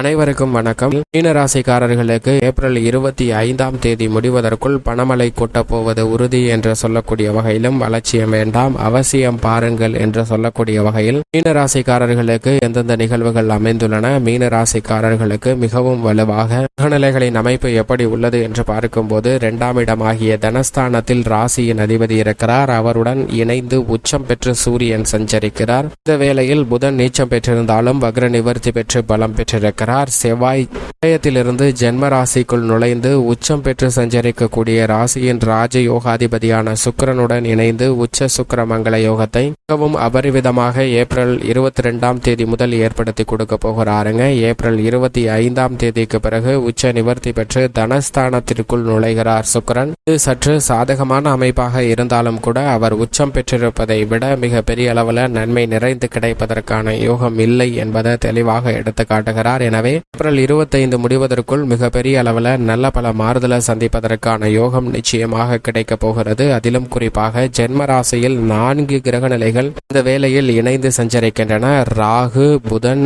அனைவருக்கும் வணக்கம். மீனராசிக்காரர்களுக்கு ஏப்ரல் இருபத்தி ஐந்தாம் தேதி முடிவதற்குள் பணமழை கொட்டப் போவது உறுதி என்று சொல்லக்கூடிய வகையிலும் அலட்சியம் வேண்டாம் அவசியம் பாருங்கள் என்று சொல்லக்கூடிய வகையில் மீனராசிக்காரர்களுக்கு எந்தெந்த நிகழ்வுகள் அமைந்துள்ளன மீனராசிக்காரர்களுக்கு மிகவும் வலுவாக கிரகநிலைகளின் அமைப்பு எப்படி உள்ளது என்று பார்க்கும்போது இரண்டாம் இடமாகிய தனஸ்தானத்தில் ராசியின் அதிபதி இருக்கிறார். அவருடன் இணைந்து உச்சம் பெற்று சூரியன் சஞ்சரிக்கிறார். இந்த வேளையில் புதன் நீச்சம் பெற்றிருந்தாலும் வக்ர நிவர்த்தி பெற்று பலம் பெற்றிருக்கிறார். செவ்வாய் இருந்து ஜென்ம ராசிக்குள் நுழைந்து உச்சம் பெற்று சஞ்சரிக்கக்கூடிய ராசியின் ராஜ யோகாதிபதியான சுக்கரனுடன் இணைந்து உச்ச சுக்கர மங்கள யோகத்தை மிகவும் அபரிவிதமாக ஏப்ரல் இருபத்தி ரெண்டாம் தேதி முதல் ஏற்படுத்தி கொடுக்க போகிறாருங்க. ஏப்ரல் இருபத்தி ஐந்தாம் தேதிக்கு பிறகு உச்ச நிவர்த்தி பெற்று தனஸ்தானத்திற்குள் நுழைகிறார் சுக்கரன். இது சற்று சாதகமான அமைப்பாக இருந்தாலும் கூட அவர் உச்சம் பெற்றிருப்பதை விட மிக பெரிய அளவில் நன்மை நிறைந்து கிடைப்பதற்கான யோகம் இல்லை என்பதை தெளிவாக எடுத்து காட்டுகிறார் என எனவே ஏப்ரல் இருபத்தைந்து முடிவதற்குள் மிகப்பெரிய அளவில் நல்ல பல மாறுதலை சந்திப்பதற்கான யோகம் நிச்சயமாக கிடைக்கப் போகிறது. அதிலும் குறிப்பாக ஜென்ம ராசியில் நான்கு கிரக நிலைகள் இந்த வேளையில் இணைந்து சஞ்சரிக்கின்றன. ராகு புதன்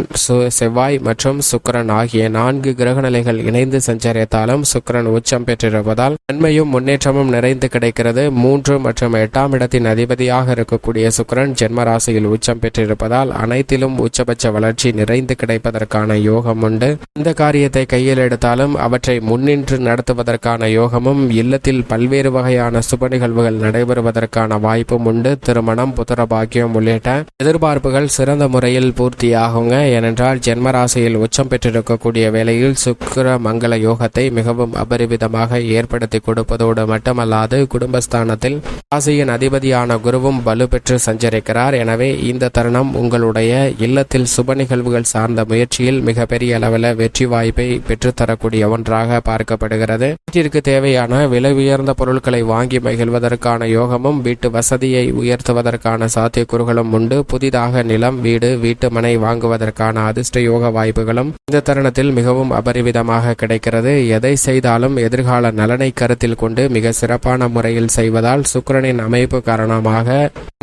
செவ்வாய் மற்றும் சுக்கிரன் ஆகிய நான்கு கிரக நிலைகள் இணைந்து சஞ்சரித்தாலும் சுக்கிரன் உச்சம் பெற்றிருப்பதால் நன்மையும் முன்னேற்றமும் நிறைந்து கிடைக்கிறது. மூன்று மற்றும் எட்டாம் இடத்தின் அதிபதியாக இருக்கக்கூடிய சுக்கிரன் ஜென்மராசியில் உச்சம் பெற்றிருப்பதால் அனைத்திலும் உச்சபட்ச வளர்ச்சி நிறைந்து கிடைப்பதற்கான யோகம் உண்டு. எந்த காரியத்தை கையில் எடுத்தாலும் அவற்றை முன்னின்று நடத்துவதற்கான யோகமும் இல்லத்தில் பல்வேறு வகையான சுப நிகழ்வுகள் நடைபெறுவதற்கான வாய்ப்பும் உண்டு. திருமணம் புத்திர பாக்கியம் உள்ளிட்ட எதிர்பார்ப்புகள் சிறந்த முறையில் பூர்த்தியாகுங்க. ஏனென்றால் ஜென்மராசியில் உச்சம் பெற்றிருக்கக்கூடிய வேளையில் சுக்கர மங்கள யோகத்தை மிகவும் அபரிவிதமாக ஏற்படுத்தி கொடுப்பதோடு மட்டுமல்லாது குடும்பஸ்தானத்தில் ராசியின் அதிபதியான குருவும் வலுப்பெற்று சஞ்சரிக்கிறார். எனவே இந்த தருணம் உங்களுடைய இல்லத்தில் சுப நிகழ்வுகள் சார்ந்த முயற்சியில் மிகப்பெரிய அளவில் வெற்றி வாய்ப்பை பெற்றுத்தரக்கூடிய ஒன்றாக பார்க்கப்படுகிறது. வீட்டிற்கு தேவையான விலை உயர்ந்த பொருட்களை வாங்கி மகிழ்வதற்கான யோகமும் வீட்டு வசதியை உயர்த்துவதற்கான சாத்தியக்கூறுகளும் உண்டு. புதிதாக நிலம் வீடு வீட்டு மனை வாங்குவதற்கான அதிர்ஷ்ட யோக வாய்ப்புகளும் இந்த தருணத்தில் மிகவும் அபரிவிதமாக கிடைக்கிறது. எதை செய்தாலும் எதிர்கால நலனை கருத்தில் கொண்டு மிக சிறப்பான முறையில் செய்வதால் சுக்கிரனின் அமைப்பு காரணமாக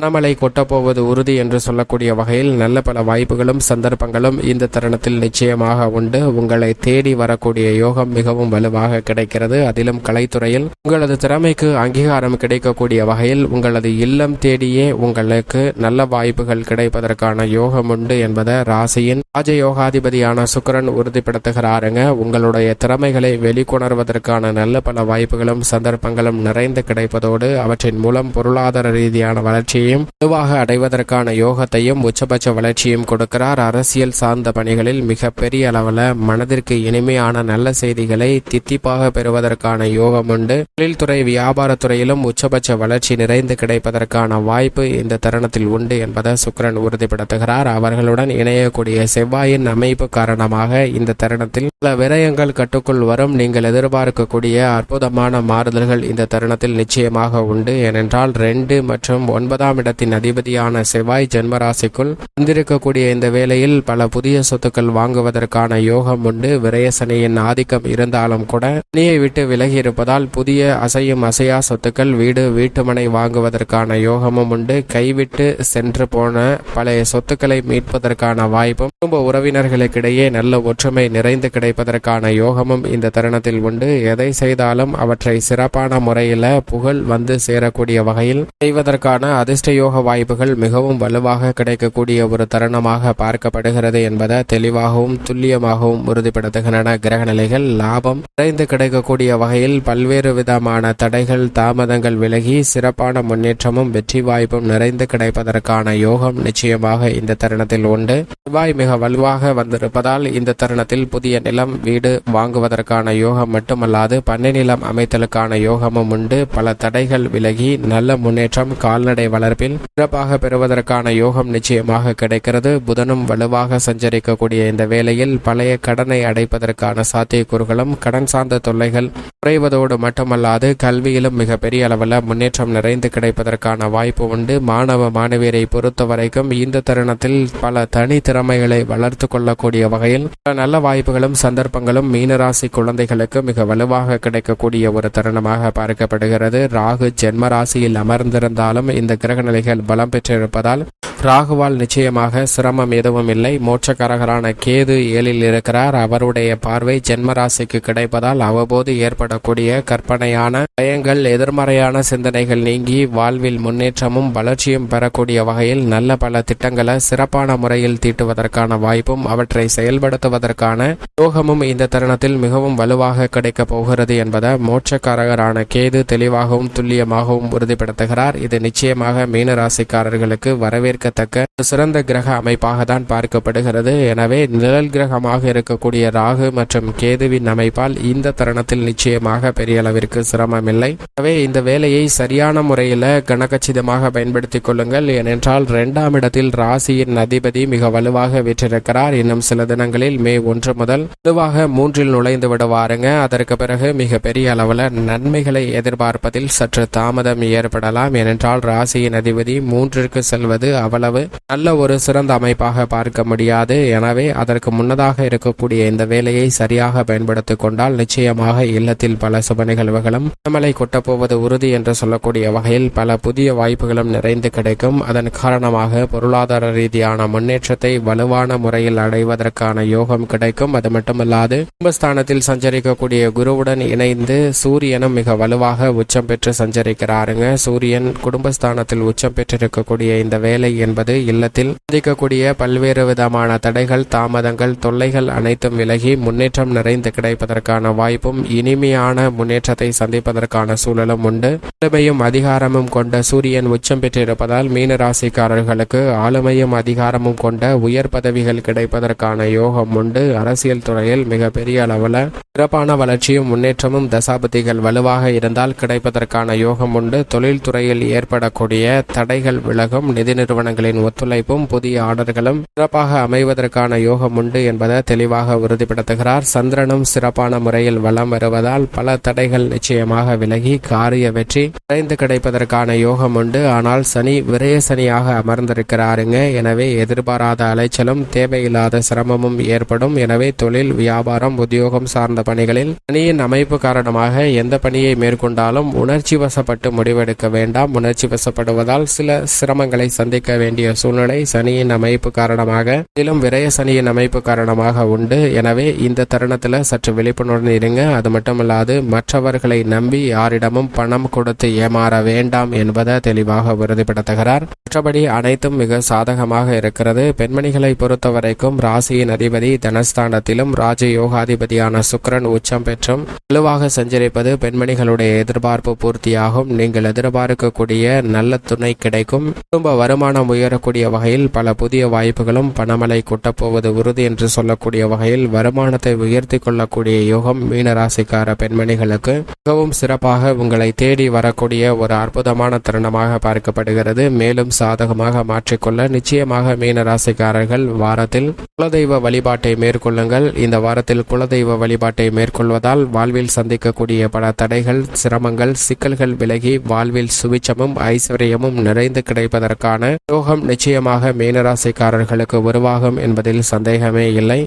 பணமழை கொட்டப்போவது உறுதி என்று சொல்லக்கூடிய வகையில் நல்ல பல வாய்ப்புகளும் சந்தர்ப்பங்களும் இந்த தருணத்தில் நிச்சயமாக உண்டு. உங்களை தேடி வரக்கூடிய யோகம் மிகவும் வலுவாக கிடைக்கிறது. அதிலும் கலைத்துறையில் உங்களது திறமைக்கு அங்கீகாரம் கிடைக்கக்கூடிய வகையில் உங்களது இல்லம் தேடியே உங்களுக்கு நல்ல வாய்ப்புகள் கிடைப்பதற்கான யோகம் உண்டு என்பதை ராசியின் ராஜயோகாதிபதியான சுக்கரன் உறுதிப்படுத்துகிறாருங்க. உங்களுடைய திறமைகளை வெளிக்கொணர்வதற்கான நல்ல பல வாய்ப்புகளும் சந்தர்ப்பங்களும் நிறைந்து கிடைப்பதோடு அவற்றின் மூலம் பொருளாதார ரீதியான வளர்ச்சியையும் வலுவாக அடைவதற்கான யோகத்தையும் உச்சபட்ச வளர்ச்சியும் கொடுக்கிறார். அரசியல் சார்ந்த பணிகளில் மிக பெரிய அளவில் மனதிற்கு இனிமையான நல்ல செய்திகளை தித்திப்பாக பெறுவதற்கான யோகம் உண்டு. தொழில்துறை வியாபாரத்துறையிலும் உச்சபட்ச வளர்ச்சி நிறைந்து கிடைப்பதற்கான வாய்ப்பு இந்த தருணத்தில் உண்டு என்பதை சுக்கிரன் உறுதிப்படுத்துகிறார். அவர்களுடன் இணையக்கூடிய செவ்வாயின் அமைப்பு காரணமாக இந்த தருணத்தில் பல விரயங்கள் கட்டுக்குள் வரும். நீங்கள் எதிர்பார்க்கக்கூடிய அற்புதமான மாறுதல்கள் இந்த தருணத்தில் நிச்சயமாக உண்டு. ஏனென்றால் ரெண்டு மற்றும் ஒன்பதாம் இடத்தின் அதிபதியான செவ்வாய் ஜென்மராசிக்குள் வந்திருக்கக்கூடிய இந்த வேளையில் பல புதிய சொத்துக்கள் வாங்குவதற்கு வாங்குவதற்கான யோகம் உண்டு. விரயசனையின் ஆதிக்கம் இருந்தாலும் கூட பணியை விட்டு விலகி இருப்பதால் புதிய அசையும் அசையா சொத்துக்கள் வீடு வீட்டுமனை வாங்குவதற்கான யோகமும் உண்டு. கைவிட்டு சென்று போன பழைய சொத்துக்களை மீட்பதற்கான வாய்ப்பும் குடும்ப உறவினர்களுக்கிடையே நல்ல ஒற்றுமை நிறைந்து கிடைப்பதற்கான யோகமும் இந்த தருணத்தில் உண்டு. எதை செய்தாலும் அவற்றை சிறப்பான முறையில் புகழ் வந்து சேரக்கூடிய வகையில் செய்வதற்கான அதிர்ஷ்ட யோக வாய்ப்புகள் மிகவும் வலுவாக கிடைக்கக்கூடிய ஒரு தருணமாக பார்க்கப்படுகிறது என்பதை தெளிவாகவும் துல்லியமாகவும் உறுதிப்படுத்துகின்றன. கிரக நிலைகள் லாபம் நிறைந்து கிடைக்கக்கூடிய வகையில் பல்வேறு விதமான தடைகள் தாமதங்கள் விலகி சிறப்பான முன்னேற்றமும் வெற்றி வாய்ப்பும் நிறைந்து கிடைப்பதற்கான யோகம் நிச்சயமாக இந்த தருணத்தில் உண்டு. செவ்வாய் மிக வலுவாக வந்திருப்பதால் இந்த தருணத்தில் புதிய நிலம் வீடு வாங்குவதற்கான யோகம் மட்டுமல்லாது பண்ணை நிலம் அமைத்தலுக்கான யோகமும் உண்டு. பல தடைகள் விலகி நல்ல முன்னேற்றம் கால்நடை வளர்ப்பில் சிறப்பாக பெறுவதற்கான யோகம் நிச்சயமாக கிடைக்கிறது. புதனும் வலுவாக சஞ்சரிக்கக்கூடிய இந்த வேளையில் பழைய கடனை அடைப்பதற்கான சாத்தியக்கூறுகளும் கடன் சார்ந்த தொல்லைகள் குறைவதோடு மட்டுமல்லாது கல்வியிலும் மிகப்பெரிய அளவில் முன்னேற்றம் நிறைந்து கிடைப்பதற்கான வாய்ப்பு உண்டு. மாணவ மாணவியரை பொறுத்த வரைக்கும் இந்த தருணத்தில் பல தனித்திறமைகளை வளர்த்து கொள்ளக்கூடிய வகையில் பல நல்ல வாய்ப்புகளும் சந்தர்ப்பங்களும் மீனராசி குழந்தைகளுக்கு மிக வலுவாக கிடைக்கக்கூடிய ஒரு தருணமாக பார்க்கப்படுகிறது. ராகு ஜென்ம ராசியில் அமர்ந்திருந்தாலும் இந்த கிரக நிலைகள் பலம் பெற்றிருப்பதால் ராகுவால் நிச்சயமாக சிரமம் எதுவும் இல்லை. மோட்சக்காரகரான கேது ஏழில் இருக்கிறார். அவருடைய பார்வை ஜென்மராசிக்கு கிடைப்பதால் அவ்வப்போது ஏற்படக்கூடிய கற்பனையான பயங்கள் எதிர்மறையான சிந்தனைகள் நீங்கி வாழ்வில் முன்னேற்றமும் வளர்ச்சியும் பெறக்கூடிய வகையில் நல்ல பல திட்டங்களை சிறப்பான முறையில் தீட்டுவதற்கான வாய்ப்பும் அவற்றை செயல்படுத்துவதற்கான யோகமும் இந்த தருணத்தில் மிகவும் வலுவாக கிடைக்கப் போகிறது என்பதை மோட்சக்காரகரான கேது தெளிவாகவும் துல்லியமாகவும் உறுதிப்படுத்துகிறார். இது நிச்சயமாக மீன ராசிக்காரர்களுக்கு குறிப்பிடத்தக்க ஒரு சிறந்த கிரக அமைப்பாக தான் பார்க்கப்படுகிறது. எனவே நிழல் கிரகமாக இருக்கக்கூடிய ராகு மற்றும் கேதுவின் அமைப்பால் இந்த தருணத்தில் நிச்சயமாக பெரிய அளவிற்கு சிரமம் இல்லை எனவே இந்த வேலையை சரியான முறையில் கனகச்சிதமாக பயன்படுத்திக் கொள்ளுங்கள். ஏனென்றால் இரண்டாம் இடத்தில் ராசியின் அதிபதி மிக வலுவாக வீற்றிருக்கிறார். இன்னும் சில தினங்களில் மே ஒன்று முதல் வலுவாக மூன்றில் நுழைந்து விடுவாருங்க. அதற்கு பிறகு மிக பெரிய அளவில் நன்மைகளை எதிர்பார்ப்பதில் சற்று தாமதம் ஏற்படலாம். ஏனென்றால் ராசியின் அதிபதி மூன்றிற்கு செல்வது அளவு. நல்ல ஒரு சிறந்த அமைப்பாக பார்க்க முடியாது. எனவே அதற்கு முன்னதாக இருக்கக்கூடிய இந்த வேலையை சரியாக பயன்படுத்திக் கொண்டால் நிச்சயமாக இல்லத்தில் பல சுப நிகழ்வுகளும் நம்மளை கொட்டப்போவது உறுதி என்று சொல்லக்கூடிய வகையில் பல புதிய வாய்ப்புகளும் நிறைந்து கிடைக்கும். அதன் காரணமாக பொருளாதார ரீதியான முன்னேற்றத்தை வலுவான முறையில் அடைவதற்கான யோகம் கிடைக்கும். அது மட்டுமல்லாது குடும்பஸ்தானத்தில் சஞ்சரிக்கக்கூடிய குருவுடன் இணைந்து சூரியனும் மிக வலுவாக உச்சம் பெற்று சஞ்சரிக்கிறாருங்க. சூரியன் குடும்பஸ்தானத்தில் உச்சம் பெற்றிருக்கக்கூடிய இந்த வேலை என்பது இல்லத்தில் சந்திக்கக்கூடிய பல்வேறு விதமான தடைகள் தாமதங்கள் தொல்லைகள் அனைத்தும் விலகி முன்னேற்றம் நிறைந்து கிடைப்பதற்கான வாய்ப்பும் இனிமையான முன்னேற்றத்தை சந்திப்பதற்கான சூழலும் உண்டு. ஆளுமையும் அதிகாரமும் கொண்ட சூரியன் உச்சம் பெற்றிருப்பதால் மீன ராசிக்காரர்களுக்கு ஆளுமையும் அதிகாரமும் கொண்ட உயர் பதவிகள் கிடைப்பதற்கான யோகம் உண்டு. அரசியல் துறையில் மிகப்பெரிய அளவில் சிறப்பான வளர்ச்சியும் முன்னேற்றமும் தசாபதிகள் வலுவாக இருந்தால் கிடைப்பதற்கான யோகம் உண்டு. தொழில் துறையில் ஏற்படக்கூடிய தடைகள் விலகும். நிதி நிறுவனங்கள் அவர்களின் ஒத்துழைப்பும் புதிய ஆர்டர்களும் சிறப்பாக அமைவதற்கான யோகம் உண்டு என்பதை தெளிவாக உறுதிப்படுத்துகிறார். சந்திரனும் சிறப்பான முறையில் வளம் வருவதால் பல தடைகள் நிச்சயமாக விலகி காரிய வெற்றி விரைந்து கிடைப்பதற்கான யோகம் உண்டு. ஆனால் சனி விரைய சனியாக அமர்ந்திருக்கிறாருங்க எனவே எதிர்பாராத அலைச்சலும் தேவையில்லாத சிரமமும் ஏற்படும். எனவே தொழில் வியாபாரம் உத்தியோகம் சார்ந்த பணிகளில் சனியின் அமைப்பு காரணமாக எந்த பணியை மேற்கொண்டாலும் உணர்ச்சி வசப்பட்டு முடிவெடுக்க வேண்டாம். உணர்ச்சி வசப்படுவதால் சில சிரமங்களை சந்திக்க வேண்டும் வேண்டிய சூழ்நிலை சனியின் அமைப்பு காரணமாக மேலும் விரய சனியின் அமைப்பு காரணமாக உண்டு. எனவே இந்த தருணத்தில் சற்று விழிப்புணர்வு இருங்க. அது மட்டுமல்லாது மற்றவர்களை நம்பி யாரிடமும் பணம் கொடுத்து ஏமாற வேண்டாம் என்பதை தெளிவாக உறுதிப்படுத்துகிறார். மற்றபடி அனைத்தும் மிக சாதகமாக இருக்கிறது. பெண்மணிகளை பொறுத்தவரைக்கும் ராசியின் அதிபதி தனஸ்தானத்திலும் ராஜ யோகாதிபதியான உச்சம் பெற்றும் வலுவாக சஞ்சரிப்பது பெண்மணிகளுடைய எதிர்பார்ப்பு பூர்த்தியாகும். நீங்கள் எதிர்பார்க்கக்கூடிய நல்ல துணை கிடைக்கும். குடும்ப வருமானம் உயரக்கூடிய வகையில் பல புதிய வாய்ப்புகளும் பணமலை கொட்டப்போவது உறுதி என்று சொல்லக்கூடிய வகையில் வருமானத்தை உயர்த்தி கொள்ளக்கூடிய யோகம் மீனராசிக்கார பெண்மணிகளுக்கு மிகவும் சிறப்பாக உங்களை தேடி வரக்கூடிய ஒரு அற்புதமான தருணமாக பார்க்கப்படுகிறது. மேலும் சாதகமாக மாற்றிக்கொள்ள நிச்சயமாக மீனராசிக்காரர்கள் வாரத்தில் குலதெய்வ வழிபாட்டை மேற்கொள்ளுங்கள். இந்த வாரத்தில் குலதெய்வ வழிபாட்டை மேற்கொள்வதால் வாழ்வில் சந்திக்கக்கூடிய பல தடைகள் சிரமங்கள் சிக்கல்கள் விலகி வாழ்வில் சுவிச்சமும் ஐஸ்வர்யமும் நிறைந்து கிடைப்பதற்கான யோகம் நிச்சயமாக மீனராசிக்காரர்களுக்கு உருவாகும் என்பதில் சந்தேகமே இல்லை.